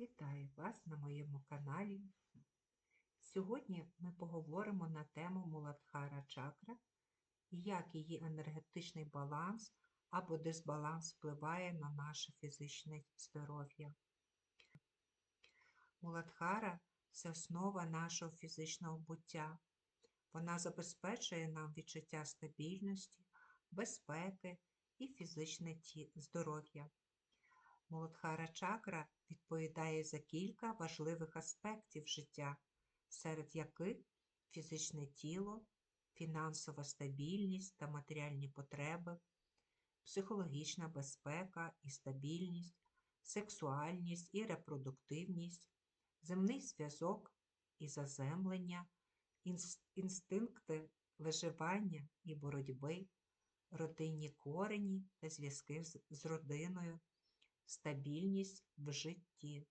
Вітаю вас на моєму каналі. Сьогодні ми поговоримо на тему Муладхара чакра і як її енергетичний баланс або дисбаланс впливає на наше фізичне здоров'я. Муладхара це основа нашого фізичного буття. Вона забезпечує нам відчуття стабільності, безпеки і фізичне здоров'я. Муладхара чакра відповідає за кілька важливих аспектів життя, серед яких фізичне тіло, фінансова стабільність та матеріальні потреби, психологічна безпека і стабільність, сексуальність і репродуктивність, земний зв'язок і заземлення, інстинкти виживання і боротьби, родинні корені та зв'язки з родиною, стабільність в житті.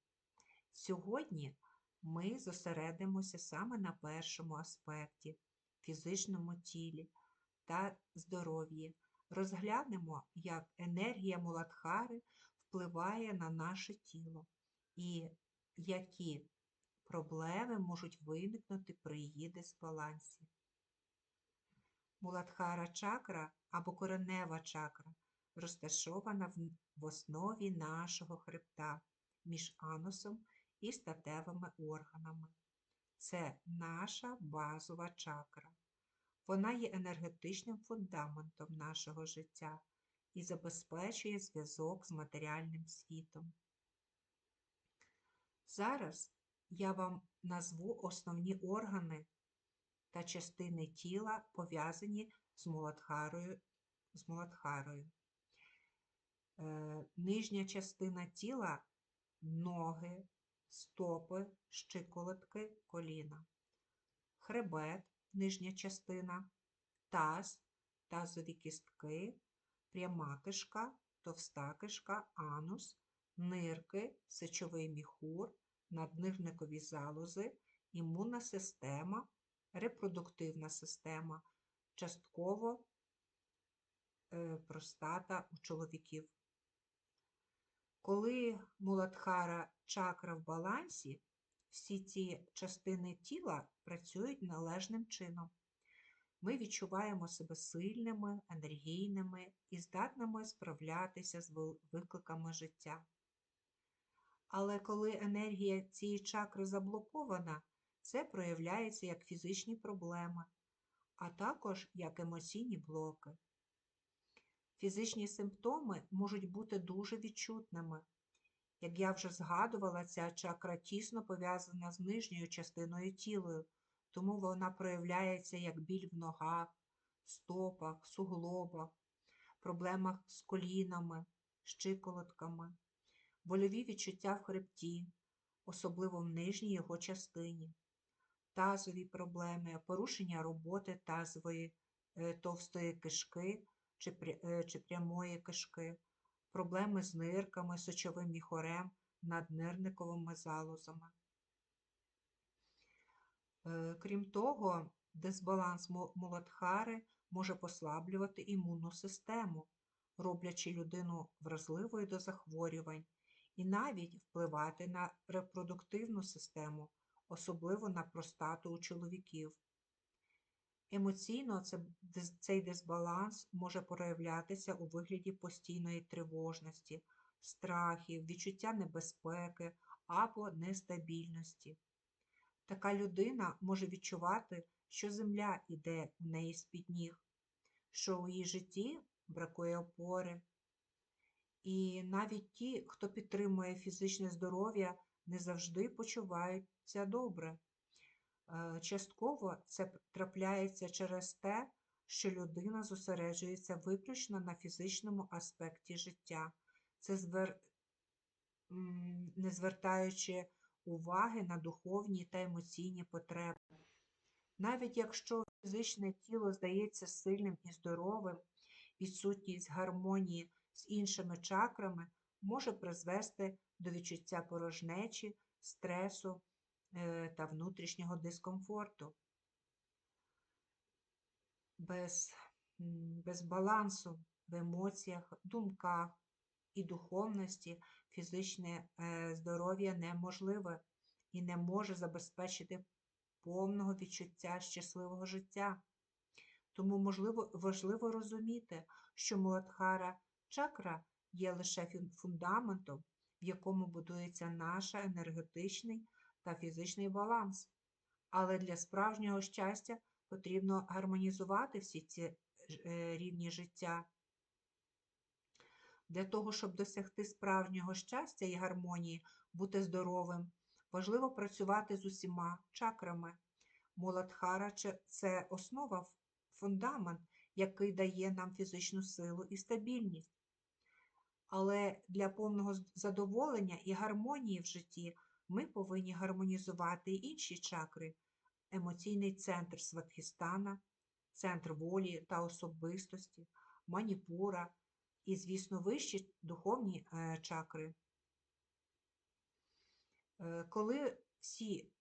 Сьогодні ми зосередимося саме на першому аспекті фізичному тілі та здоров'ї. Розглянемо, як енергія Муладхари впливає на наше тіло і які проблеми можуть виникнути при її дисбалансі. Муладхара чакра або коренева чакра розташована в основі нашого хребта між анусом і статевими органами. Це наша базова чакра. Вона є енергетичним фундаментом нашого життя і забезпечує зв'язок з матеріальним світом. Зараз я вам назву основні органи та частини тіла, пов'язані. З Муладхарою. Е, Нижня частина тіла ноги, стопи, щиколотки, коліна. Хребет, нижня частина, таз, тазові кістки, пряма кишка, товста кишка, анус, нирки, сечовий міхур, наднирникові залози, імунна система, репродуктивна система, частково е, простата у чоловіків. Коли муладхара чакра в балансі, всі ці частини тіла працюють належним чином. Ми відчуваємо себе сильними, енергійними і здатними справлятися з викликами життя. Але коли енергія цієї чакри заблокована, це проявляється як фізичні проблеми, а також як емоційні блоки. Фізичні симптоми можуть бути дуже відчутними. Як я вже згадувала, ця чакра тісно пов'язана з нижньою частиною тіла, тому вона проявляється як біль в ногах, стопах, суглобах, проблемах з колінами, щиколотками, больові відчуття в хребті, особливо в нижній його частині, тазові проблеми, порушення роботи тазової е, товстої кишки чи, е, чи прямої кишки, проблеми з нирками, сечовим міхорем, наднирниковими залозами. Е, Крім того, дисбаланс муладхари може послаблювати імунну систему, роблячи людину вразливою до захворювань, і навіть впливати на репродуктивну систему, особливо на простату у чоловіків. Емоційно це, цей дисбаланс може проявлятися у вигляді постійної тривожності, страхів, відчуття небезпеки або нестабільності. Така людина може відчувати, що земля іде у неї з-під ніг, що у її житті бракує опори. І навіть ті, хто підтримує фізичне здоров'я, не завжди почуваються добре. Е, Частково це трапляється через те, що людина зосереджується виключно на фізичному аспекті життя, це звер... не звертаючи уваги на духовні та емоційні потреби. Навіть якщо фізичне тіло здається сильним і здоровим, відсутність гармонії з іншими чакрами може призвести до відчуття порожнечі, стресу та внутрішнього дискомфорту. Без, без балансу в емоціях, думках і духовності фізичне е, здоров'я неможливе і не може забезпечити повного відчуття щасливого життя. Тому можливо, важливо розуміти, що Муладхара чакра є лише фундаментом, в якому будується наш енергетичний та фізичний баланс. Але для справжнього щастя потрібно гармонізувати всі ці е, рівні життя. Для того, щоб досягти справжнього щастя і гармонії, бути здоровим, важливо працювати з усіма чакрами. Муладхара це- це основа, фундамент, який дає нам фізичну силу і стабільність. Але для повного задоволення і гармонії в житті ми повинні гармонізувати інші чакри, емоційний центр Сватхістана, центр волі та особистості, маніпура і, звісно, вищі духовні е, чакри. Е, Коли всі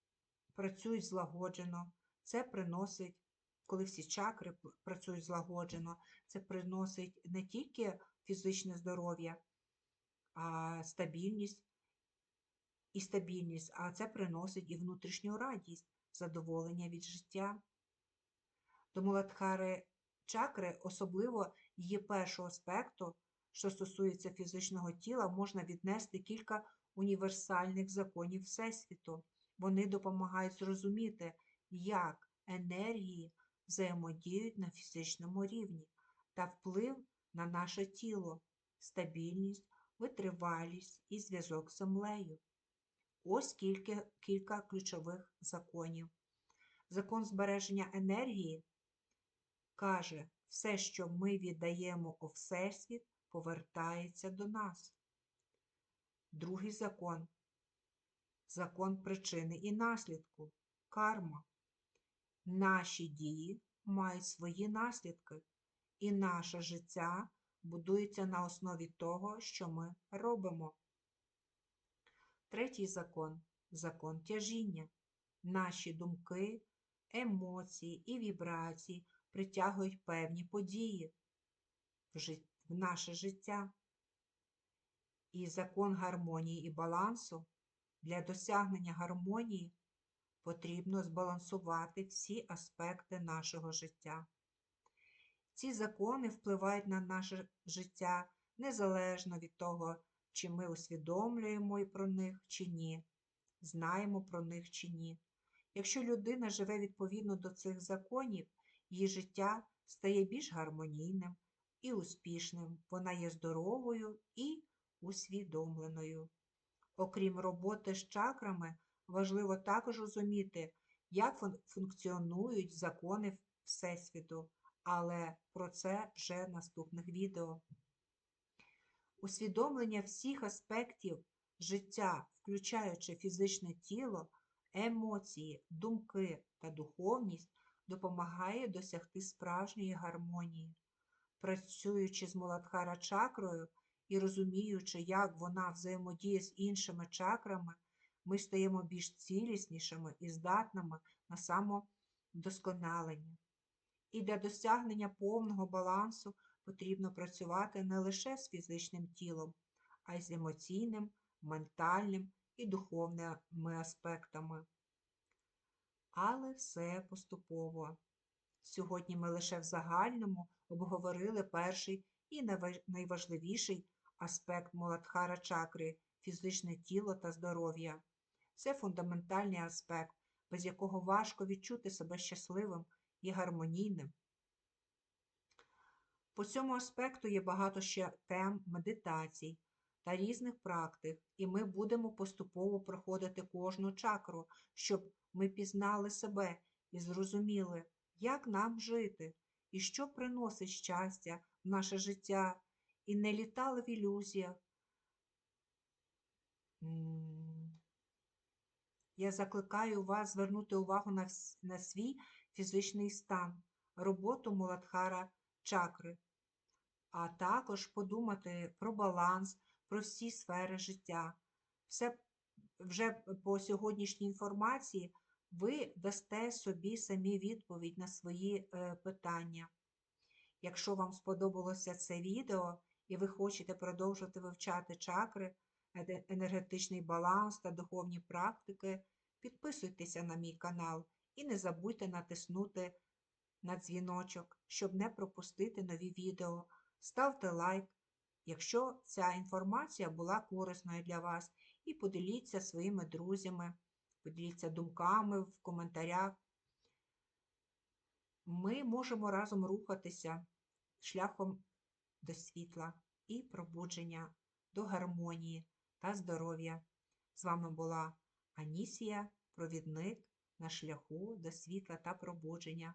працюють злагоджено, це приносить, коли всі чакри працюють злагоджено, це приносить не тільки фізичне здоров'я, а стабільність і стабільність, а це приносить і внутрішню радість, задоволення від життя. До Муладхари чакри, особливо її першого аспекту, що стосується фізичного тіла, можна віднести кілька універсальних законів Всесвіту. Вони допомагають зрозуміти, як енергії взаємодіють на фізичному рівні та вплив на наше тіло, стабільність, витривалість і зв'язок з землею. Ось кілька, кілька ключових законів. Закон збереження енергії каже, все, що ми віддаємо у Всесвіт, повертається до нас. Другий закон закон причини і наслідку, карма. Наші дії мають свої наслідки, і наше життя будується на основі того, що ми робимо. Третій закон закон тяжіння. Наші думки, емоції і вібрації притягують певні події в, наше життя. І закон гармонії і балансу для досягнення гармонії потрібно збалансувати всі аспекти нашого життя. Ці закони впливають на наше життя незалежно від того, чи ми усвідомлюємо про них чи ні, знаємо про них чи ні. Якщо людина живе відповідно до цих законів, її життя стає більш гармонійним і успішним, вона є здоровою і усвідомленою. Окрім роботи з чакрами, важливо також розуміти, як функціонують закони Всесвіту, але про це вже в наступних відео. Усвідомлення всіх аспектів життя, включаючи фізичне тіло, емоції, думки та духовність, допомагає досягти справжньої гармонії. Працюючи з Муладхара чакрою і розуміючи, як вона взаємодіє з іншими чакрами, ми стаємо більш ціліснішими і здатними на самовдосконалення. І для досягнення повного балансу потрібно працювати не лише з фізичним тілом, а й з емоційним, ментальним і духовними аспектами. Але все поступово. Сьогодні ми лише в загальному обговорили перший і найважливіший аспект Муладхара чакри фізичне тіло та здоров'я. Це фундаментальний аспект, без якого важко відчути себе щасливим і гармонійним. По цьому аспекту є багато ще тем медитацій та різних практик, і ми будемо поступово проходити кожну чакру, щоб ми пізнали себе і зрозуміли, як нам жити, і що приносить щастя в наше життя, і не літали в ілюзіях. Я закликаю вас звернути увагу на, свій фізичний стан, роботу Муладхара чакри, а також подумати про баланс, про всі сфери життя. Все вже по сьогоднішній інформації ви дасте собі самі відповідь на свої е, питання. Якщо вам сподобалося це відео і ви хочете продовжити вивчати чакри, енергетичний баланс та духовні практики, підписуйтеся на мій канал і не забудьте натиснути на дзвіночок, щоб не пропустити нові відео. Ставте лайк, якщо ця інформація була корисною для вас, і поділіться своїми друзями, поділіться думками в коментарях. Ми можемо разом рухатися шляхом до світла і пробудження, до гармонії та здоров'я. З вами була Анісія, провідник на шляху до світла та пробудження.